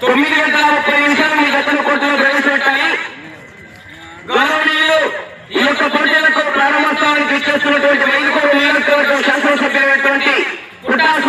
తొమ్మిది గంటల ముప్పై నిమిషాలు మీ గతను కోర్టులో ప్రవేశపెట్టాలి. గౌరవనీయులు ఈ యొక్క పోటీలకు ప్రారంభోత్సవానికి ఇచ్చేస్తున్నటువంటి వైద్యులు శాసనసభ్యులైనటువంటి కుటాసు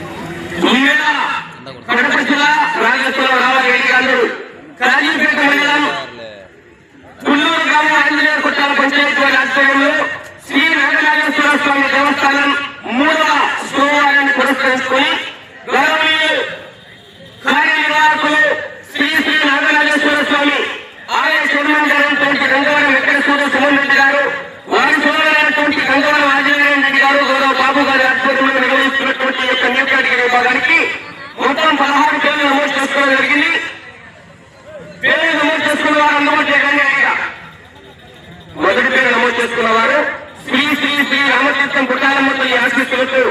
పురస్కరించుకొని గౌరవనీయులు కార్యనిర్వాహకులు శ్రీ శ్రీ నాగనాగేశ్వర స్వామి ఆలయ చైర్మన్ గారైనటువంటి గంగవరం వెంకటేశ్వర సుమన్ రెడ్డి గారు వారి సోదరైనటువంటి గంగవరం ఆంజనేయ రెడ్డి గారు గౌరవ బాబు గారి ఆధ్వర్యంలో నిర్వహిస్తున్నటువంటి యొక్క న్యూ కేటగిరీ విభాగానికి మొత్తం పదహారు పేర్లు నమోదు చేసుకోవడం జరిగింది. పేర్లు నమోదు చేసుకున్న వారు అందుబాటు చేయడానికి మొదటి పేరు నమోదు చేసుకున్న వారు శ్రీ శ్రీ శ్రీ రామతీర్థం కుటాలమ్మ తల్లి ఆశీస్సులతో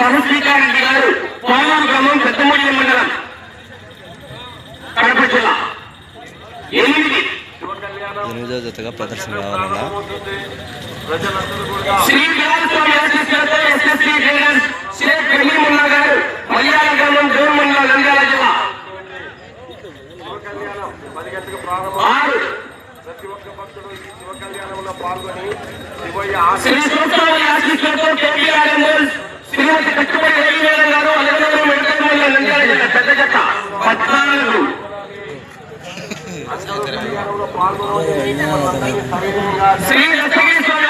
గారు సహశ్రీకారెడ్డి గారు పాలూరు గ్రామం పెద్దమూడి మండలం కడప జిల్లా. ఎనిమిది ఎనిమిదో జతగా ప్రదర్శన కావాలన్నా. శ్రీ గారు మలయాళ గ్రామం జోన్ మండలం నంద్యాల జిల్లా. ఆరు. సూత్రావళి ఆశీస్సులతో ఎంఎల్ శ్రీమతి కట్టుబడి రవివేలం గారు నంద్యాల జిల్లా పెద్ద జత పద్నాలుగు శ్రీ లక్ష్మీ స్వామి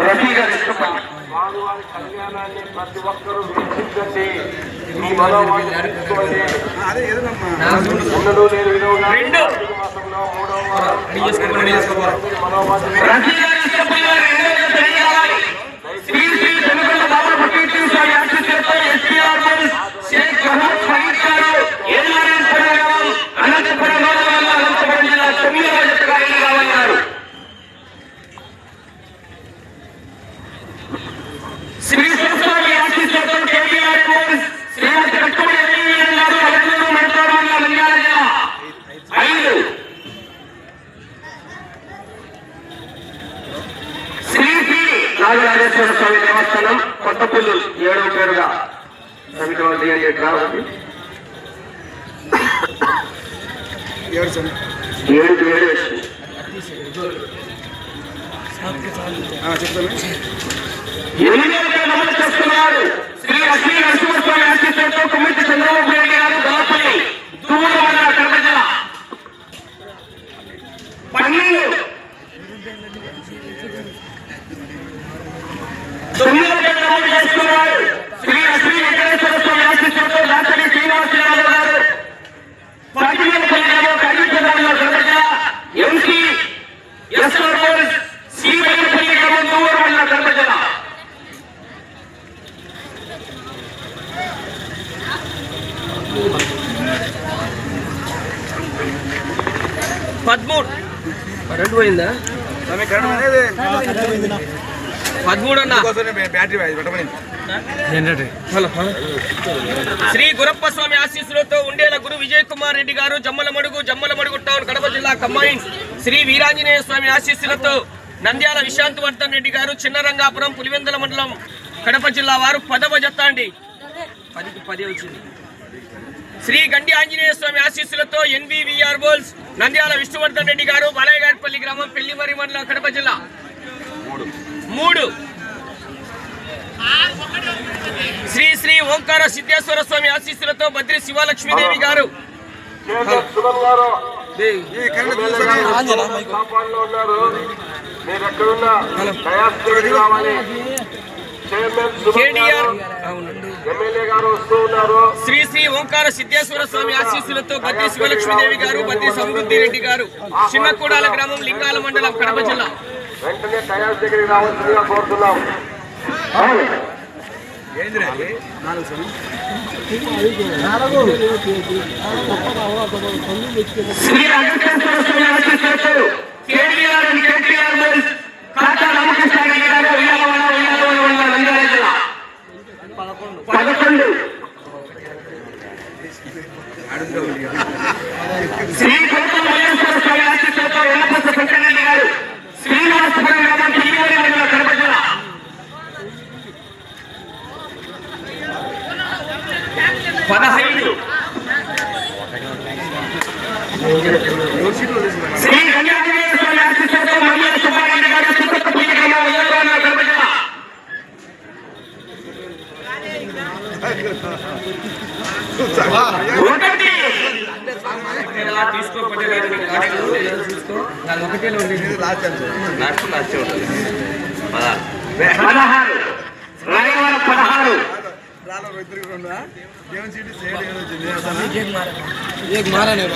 రఫీ గారు ఇష్టపడి స్వామివారి కళ్యాణాన్ని ప్రతి ఒక్కరూ వీక్షించండి. మీ మనోవాణి తీసుకోండి. ఉన్నలు లేని విధంగా మాసంలో మూడవ మనోవాణి రఫీ గారు ఇష్టపడి వారు రెండో జత తెలియాలి శ్రీ శ్రీ వెనుకొండ బాబా భక్తి స్వామి ఆశీస్సులతో ఎస్పీఆర్ షేక్ మహమ్మద్ ఫరీద్ గారు ఏనారాయణపురం గ్రామం అనంతపురం గౌరవ అనంతపురం జిల్లా తొమ్మిదవ జతగా ఎన్నిక కావాలన్నారు శ్రీ స్వామి ఆశీస్సులతో కేటీఆర్ శ్రీమతి కట్టుబడి రవీంద్రన్ గారు అలగనూరు మెట్రోల్ మండలం నంద్యాల జిల్లా ఐదు శ్రీ శ్రీ నాగరాజేశ్వర స్వామి దేవస్థానం కొత్తపల్లి ఏడవ పేరుగా సమితి రావాలి ఏడు వచ్చింది చేస్తున్నారు శ్రీ లక్ష్మీ నరసింహస్వామి ఆశీస్సులతో కుమ్మిటి చంద్రబాబు నాయుడు గారు దళపల్లి తుమ్మూరు మండల కడప జిల్లా పన్నెండు తొమ్మిదవ పేరు నమోదు చేస్తున్నారు శ్రీ లక్ష్మీ వెంకటేశ్వర స్వామి ఆశీస్సులతో దాసరి శ్రీనివాసరావు గారు పాటిమేలపల్లి గ్రామం కడిగిపోదాంలో కడప జిల్లా ఎంసీ ఎస్ఆర్ శ్రీ వెంకటపల్లి గ్రామం తుమ్మూరు మండల కడప జిల్లా పదమూడు. రెండు పోయిందా? పదమూడు అన్న. శ్రీ గురప్ప స్వామి ఆశీస్సులతో ఉండేల గురు విజయ్ కుమార్ రెడ్డి గారు జమ్మలమడుగు జమ్మలమడుగు టౌన్ కడప జిల్లా కంబైన్. శ్రీ వీరాంజనేయ స్వామి ఆశీస్సులతో నంద్యాల విశాంత్ వర్ధన్ రెడ్డి గారు చిన్న రంగాపురం పులివెందుల మండలం కడప జిల్లా వారు పదవ జత అండి పదికి పది వచ్చింది. శ్రీ గండి ఆంజనేయ స్వామి ఆశీస్సులతో ఎన్వివిఆర్ బోల్స్ నంద్యాల విష్ణువర్ధన్ రెడ్డి గారు బాలయ్యగారిపల్లి గ్రామం పెళ్ళిమరి మండలం కడప జిల్లా. మూడు. శ్రీ శ్రీ ఓంకార సిద్ధేశ్వర స్వామి ఆశీస్సులతో బద్రి శివలక్ష్మీదేవి గారు. కేటీఆర్ శ్రీ శ్రీ ఓంకార సిద్ధేశ్వర స్వామి ఆశీస్సులతో బద్రి శివలక్ష్మీదేవి గారు బద్రి సమృద్ధి రెడ్డి గారు చిన్నకూడాల గ్రామం లింగాల మండలం కడప జిల్లా. వెంటనే డయాస్ దగ్గరికి రావాల్సిందిగా కోరుతున్నాం. శ్రీ వెంకటేశ్వర స్వామి ఆశీస్సులతో కేటీఆర్ అండ్ కేటీఆర్ బోల్స్ కాకా రామకృష్ణ రెడ్డి గారు ఉయ్యాలవాడ ఉయ్యాలవాడ వల్ల నంద్యాల జిల్లా పదకొండు శ్రీ కోట మల్లేశ్వర స్వామి ఆశీస్సులతో ఎల్లపల్లి వెంకటరెడ్డి గారు శ్రీనివాసపురం గ్రామం పిల్లివరి మండలం కడప జిల్లా పదహైదు శ్రీ గంగాధర స్వామి ఆశీస్సులతో మల్లెల సుబ్బారెడ్డి एक मारा नहीं